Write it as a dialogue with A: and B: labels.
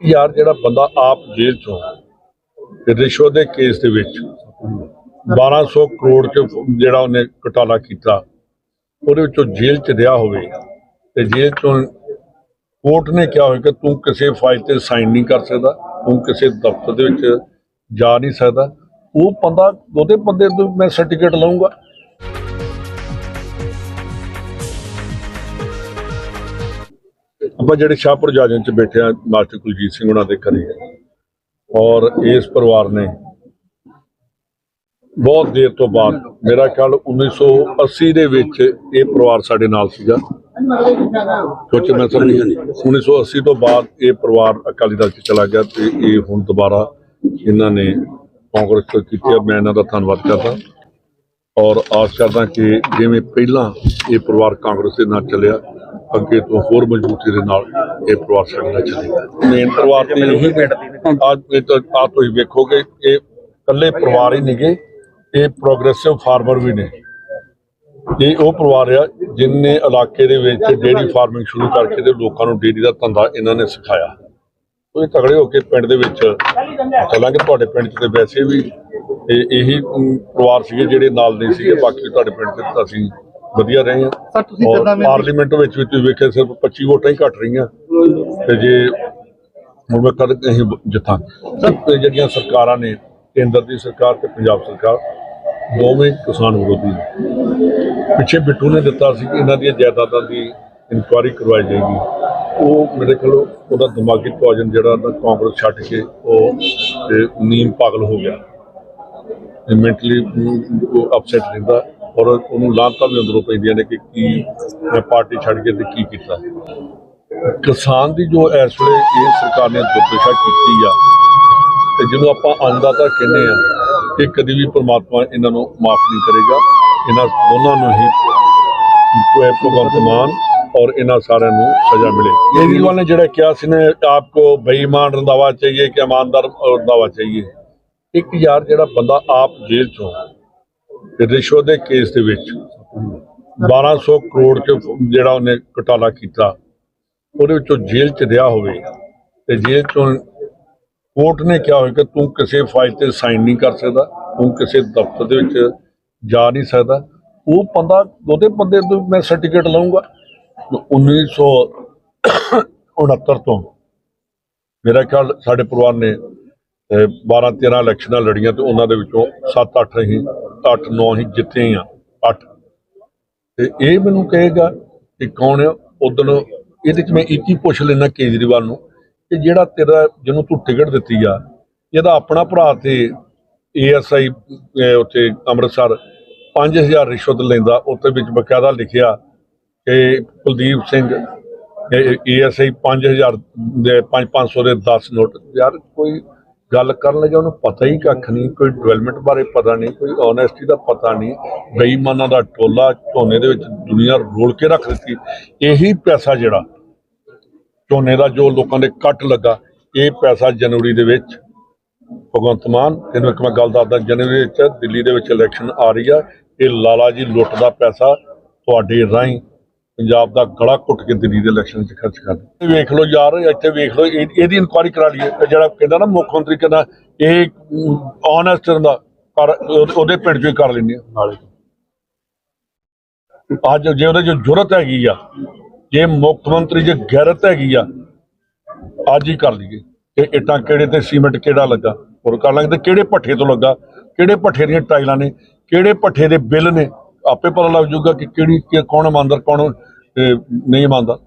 A: ਯਾਰ, ਜਿਹੜਾ ਬੰਦਾ ਆਪ ਜੇਲ੍ਹ ਚੋਂ ਤੇ ਰਿਸ਼ਵਤ ਦੇ ਕੇਸ ਦੇ ਵਿੱਚ 1200 ਕਰੋੜ ਚ ਜਿਹੜਾ ਉਹਨੇ ਘਟਾਲਾ ਕੀਤਾ, ਉਹਦੇ ਵਿੱਚੋਂ ਜੇਲ੍ਹ ਚ ਰਿਹਾ ਹੋਵੇ, ਤੇ ਜੇਲ੍ਹ ਚੋਂ ਕੋਰਟ ਨੇ ਕਿਹਾ ਹੋਵੇ ਕਿ ਤੂੰ ਕਿਸੇ ਫਾਈਲ ਤੇ ਸਾਈਨ ਨਹੀਂ ਕਰ ਸਕਦਾ, ਤੂੰ ਕਿਸੇ ਦਫ਼ਤਰ ਦੇ ਵਿੱਚ ਜਾ ਨਹੀਂ ਸਕਦਾ। ਉਹ ਬੰਦਾ, ਉਹਦੇ ਬੰਦੇ ਤੋਂ ਮੈਂ ਸਰਟੀਫਿਕੇਟ ਲਵਾਂਗਾ ਆਪਾਂ ਜਿਹੜੇ ਸ਼ਾਹਪੁਰ ਜਾਜਨ ਚ ਬੈਠੇ ਆ ਮਾਸਟਰ ਕੁਲਜੀਤ ਸਿੰਘ ਉਹਨਾਂ ਦੇ ਘਰੇ ਔਰ ਇਸ ਪਰਿਵਾਰ ਨੇ ਬਹੁਤ ਦੇਰ ਤੋਂ ਬਾਅਦ, ਮੇਰਾ ਖਿਆਲ 1980 ਦੇ ਵਿੱਚ ਇਹ ਪਰਿਵਾਰ ਸਾਡੇ ਨਾਲ ਸੀਗਾ। ਕਿਉਂਕਿ ਮੈਂ ਸਮਝ 1980 ਤੋਂ ਬਾਅਦ ਇਹ ਪਰਿਵਾਰ ਅਕਾਲੀ ਦਲ ਚ ਚਲਾ ਗਿਆ ਤੇ ਇਹ ਹੁਣ ਦੁਬਾਰਾ ਇਹਨਾਂ ਨੇ ਕਾਂਗਰਸ ਤੋਂ ਕੀਤੀ। ਮੈਂ ਇਹਨਾਂ ਦਾ ਧੰਨਵਾਦ ਕਰਦਾ। ਔਰ ਆਸ ਕਰਦਾ ਕਿ ਜਿਵੇਂ ਪਹਿਲਾਂ ਇਹ ਪਰਿਵਾਰ ਕਾਂਗਰਸ ਦੇ ਨਾਲ ਚੱਲਿਆ ਅੱਗੇ ਤੋਂ ਹੋਰ ਮਜ਼ਬੂਤੀ ਦੇ ਨਾਲ ਇਹ ਪਰਿਵਾਰ ਸਾਡੇ ਚੱਲੇਗਾ। ਮੇਨ ਪਰਿਵਾਰ ਤੇ ਇਹੀ ਅੱਜ ਇਹ ਤਾਂ ਆ ਤੁਸੀਂ ਵੇਖੋਗੇ ਇਹ ਇਕੱਲੇ ਪਰਿਵਾਰ ਹੀ ਨਹੀਂਗੇ ਇਹ ਪ੍ਰੋਗਰੈਸਿਵ ਫਾਰਮਰ ਵੀ ਨੇ। ਇਹ ਉਹ ਪਰਿਵਾਰ ਆ ਜਿਨਨੇ ਇਲਾਕੇ ਦੇ ਵਿੱਚ ਡੇਰੀ ਫਾਰਮਿੰਗ ਸ਼ੁਰੂ ਕਰਕੇ ਤੇ ਲੋਕਾਂ ਨੂੰ ਡੇਰੀ ਦਾ ਧੰਦਾ ਇਹਨਾਂ ਨੇ ਸਿਖਾਇਆ। ਉਹ ਇਹ ਤਗੜੇ ਹੋ ਕੇ ਪਿੰਡ ਦੇ ਵਿੱਚ ਚੱਲਾਂਗੇ ਤੁਹਾਡੇ ਪਿੰਡ 'ਚ ਤੇ ਵੈਸੇ ਵੀ ਇਹ ਪਰਿਵਾਰ ਸੀਗੇ ਜਿਹੜੇ ਨਾਲ ਨਹੀਂ ਸੀਗੇ ਬਾਕੀ ਤੁਹਾਡੇ ਪਿੰਡ 'ਚ ਤਾਂ ਅਸੀਂ ਵਧੀਆ ਰਹੇ ਹਾਂ
B: ਸਰ ਤੁਸੀਂ
A: ਔਰ
B: ਕਿੱਦਾਂ
A: ਪਾਰਲੀਮੈਂਟ ਵਿੱਚ ਵੀ ਤੁਸੀਂ ਵੇਖਿਆ ਸਿਰਫ 25 ਵੋਟਾਂ ਹੀ ਘਟ ਰਹੀਆਂ। ਤੇ ਜੇ ਹੁਣ ਮੈਂ ਕਦ ਅਸੀਂ ਜਿੱਤਾਂ। ਸਭ ਜਿਹੜੀਆਂ ਸਰਕਾਰਾਂ ਨੇ ਕੇਂਦਰ ਦੀ ਸਰਕਾਰ ਤੇ ਪੰਜਾਬ ਸਰਕਾਰ ਦੋਵੇਂ ਕਿਸਾਨ ਵਿਰੋਧੀ ਨੇ। ਪਿੱਛੇ ਬਿੱਟੂ ਨੇ ਦਿੱਤਾ ਸੀ ਕਿ ਇਹਨਾਂ ਦੀਆਂ ਜਾਇਦਾਦਾਂ ਦੀ ਇਨਕੁਆਇਰੀ ਕਰਵਾਈ ਜਾਏਗੀ। ਉਹ ਮੇਰੇ ਕੋਲ ਉਹਦਾ ਦਿਮਾਗੀ ਤੋਜਨ ਜਿਹੜਾ ਨਾ ਕਾਂਗਰਸ ਛੱਡ ਕੇ ਉਹ ਤੇ ਨੀਮ ਪਾਗਲ ਹੋ ਗਿਆ। ਮੈਂਟਲੀ ਅਪਸੈਟ ਰਹਿੰਦਾ। ਔਰ ਉਹਨੂੰ ਲਾਂਤਾਂ ਵੀ ਅੰਦਰੋਂ ਪੈਂਦੀਆਂ ਨੇ ਕਿ ਕੀ ਮੈਂ ਪਾਰਟੀ ਛੱਡ ਕੇ ਤੇ ਕੀ ਕੀਤਾ। ਕਿਸਾਨ ਦੀ ਜੋ ਇਸ ਵੇਲੇ ਇਹ ਸਰਕਾਰ ਨੇ ਦੁਰਦਸ਼ਾ ਕੀਤੀ ਆ, ਤੇ ਜਿਹਨੂੰ ਆਪਾਂ ਅੰਨਦਾਤਾ ਕਹਿੰਦੇ ਆ ਕਿ ਕਦੀ ਵੀ ਪ੍ਰਮਾਤਮਾ ਇਹਨਾਂ ਨੂੰ ਮਾਫ ਨਹੀਂ ਕਰੇਗਾ। ਇਹਨਾਂ ਦੋਨਾਂ ਨੂੰ ਹੀ ਕੋਈ ਭਗਵੰਤ ਮਾਨ ਔਰ ਇਹਨਾਂ ਸਾਰਿਆਂ ਨੂੰ ਸਜ਼ਾ ਮਿਲੇ। ਕੇਜਰੀਵਾਲ ਨੇ ਜਿਹੜਾ ਕਿਹਾ ਸੀ ਨੇ, ਆਪਕੋ ਬੇਈਮਾਨ ਰੰਦਾਵਾ ਚਾਹੀਏ ਕਿ ਇਮਾਨਦਾਰ ਰੰਦਾਵਾ ਚਾਹੀਏ। ਇੱਕ ਯਾਰ ਜਿਹੜਾ ਬੰਦਾ ਆਪ ਜੇਲ੍ਹ ਚੋਂ ਤੇ ਰਿਸ਼ਵਤ ਦੇ ਕੇਸ ਦੇ ਵਿੱਚ 1200 ਕਰੋੜ ਚ ਜਿਹੜਾ ਉਹਨੇ ਘਟਾਲਾ ਕੀਤਾ, ਉਹਦੇ ਵਿੱਚੋਂ ਜੇਲ੍ਹ ਚ ਰਿਹਾ ਹੋਵੇ ਤੇ ਜੇਲ੍ਹ ਚੋਂ ਕੋਰਟ ਨੇ ਕਿਹਾ ਹੋਵੇ ਕਿ ਤੂੰ ਕਿਸੇ ਫਾਈਲ ਤੇ ਸਾਈਨ ਨਹੀਂ ਕਰ ਸਕਦਾ, ਤੂੰ ਕਿਸੇ ਦਫ਼ਤਰ ਦੇ ਵਿੱਚ ਜਾ ਨਹੀਂ ਸਕਦਾ। ਉਹ ਬੰਦਾ, ਉਹਦੇ ਬੰਦੇ ਤੋਂ ਮੈਂ ਸਰਟੀਫਿਕੇਟ ਲਵਾਂਗਾ 1969 ਤੋਂ ਮੇਰਾ ਖਿਆਲ ਸਾਡੇ ਪਰਿਵਾਰ ਨੇ 12 13 ਇਲੈਕਸ਼ਨਾਂ ਲੜੀਆਂ ਤੇ ਉਹਨਾਂ ਦੇ ਵਿੱਚੋਂ 7 8 ਹੀ 8 9 ਹੀ ਜਿੱਤੇ ਆ 8 ਤੇ ਇਹ ਮੈਨੂੰ ਕਹੇਗਾ ਕਿ ਕੌਣ ਹੈ ਉਦੋਂ ਇਹਦੇ ਚ ਮੈਂ ਇੱਕ ਹੀ ਪੁੱਛ ਲੈਣਾ ਕੇਜਰੀਵਾਲ ਨੂੰ ਕਿ ਜਿਹੜਾ ਤੇਰਾ ਜਿਹਨੂੰ ਤੂੰ ਟਿਕਟ ਦਿੱਤੀ ਆ ਇਹਦਾ ਆਪਣਾ ਭਰਾ ਤੇ ਏਐਸਆਈ ਉੱਥੇ ਅੰਮ੍ਰਿਤਸਰ 5000 ਰਿਸ਼ਵਤ ਲੈਂਦਾ ਉੱਤੇ ਵਿੱਚ ਬਕਾਇਦਾ ਲਿਖਿਆ ਕਿ ਕੁਲਦੀਪ ਸਿੰਘ ਏਐਸਆਈ 5000 ਦੇ 5-500 ਦੇ 10 ਨੋਟ। ਯਾਰ ਕੋਈ ਗੱਲ ਕਰਨ ਲੱਗਾ, ਉਹਨੂੰ ਪਤਾ ਹੀ ਕੱਖ ਨਹੀਂ, ਕੋਈ ਡਿਵੈਲਪਮੈਂਟ ਬਾਰੇ ਪਤਾ ਨਹੀਂ, ਕੋਈ ਓਨੈਸਟੀ ਦਾ ਪਤਾ ਨਹੀਂ, ਬੇਈਮਾਨਾਂ ਦਾ ਟੋਲਾ ਝੋਨੇ ਦੇ ਵਿੱਚ ਦੁਨੀਆ ਰੋਲ ਕੇ ਰੱਖ ਦਿੱਤੀ। ਇਹੀ ਪੈਸਾ ਜਿਹੜਾ ਝੋਨੇ ਦਾ ਜੋ ਲੋਕਾਂ ਦੇ ਕੱਟ ਲੱਗਾ, ਇਹ ਪੈਸਾ ਜਨਵਰੀ ਦੇ ਵਿੱਚ, ਭਗਵੰਤ ਮਾਨ ਤੈਨੂੰ ਇੱਕ ਮੈਂ ਗੱਲ ਦੱਸਦਾ, ਜਨਵਰੀ ਵਿੱਚ ਦਿੱਲੀ ਦੇ ਵਿੱਚ ਇਲੈਕਸ਼ਨ ਆ ਰਹੀ ਆ, ਇਹ ਲਾਲਾ ਜੀ ਲੁੱਟ ਦਾ ਪੈਸਾ ਤੁਹਾਡੇ ਰਾਹੀਂ ਪੰਜਾਬ ਦਾ ਗਲਾ ਘੁੱਟ ਕੇ ਦਿੱਲੀ ਦੇ ਇਲੈਕਸ਼ਨ 'ਚ ਖਰਚ ਕਰ ਦਿੱਤਾ। ਇਹ ਵੇਖ ਲਓ ਯਾਰ ਇੱਥੇ ਵੇਖ ਲਓ ਇਹ- ਇਹਦੀ ਇਨਕੁਆਇਰੀ ਕਰਾ ਲਈਏ। ਇਹ ਜਿਹੜਾ ਕਹਿੰਦਾ ਨਾ ਮੁੱਖ ਮੰਤਰੀ ਕਹਿੰਦਾ ਇਹ ਓਨੈਸਟ ਦਾ ਕਰ ਉਹਦੇ- ਪਿੰਡ 'ਚੋਂ ਹੀ ਕਰ ਲੈਂਦੇ ਨਾਲੇ ਅੱਜ ਜੇ ਉਹਦੇ 'ਚ ਜੁਰਤ ਹੈਗੀ ਆ ਜੇ ਮੁੱਖ ਮੰਤਰੀ ਜੇ ਗੈਰਤ ਹੈਗੀ ਆ ਅੱਜ ਹੀ ਕਰ ਲਈਏ। ਕਿ ਇੱਟਾਂ ਕਿਹੜੇ ਤੇ ਸੀਮੈਂਟ ਕਿਹੜਾ ਲੱਗਾ ਹੋਰ ਕਰ ਲਾਂਗੇ ਤੇ ਕਿਹੜੇ ਪੱਠੇ ਤੋਂ ਲੱਗਾ ਕਿਹੜੇ ਪੱਠੇ ਦੀਆਂ ਟਾਈਲਾਂ ਨੇ ਕਿਹੜੇ ਪੱਠੇ ਦੇ ਬਿੱਲ ਨੇ ਆਪੇ ਪਤਾ ਲੱਗ ਜਾਊਗਾ ਕਿ ਕਿਹੜੀ ਕੌਣ ਇਮਾਨਦਾਰ ਕੌਣ ਅਹ, ਨਹੀਂ ਮੰਨਦਾ।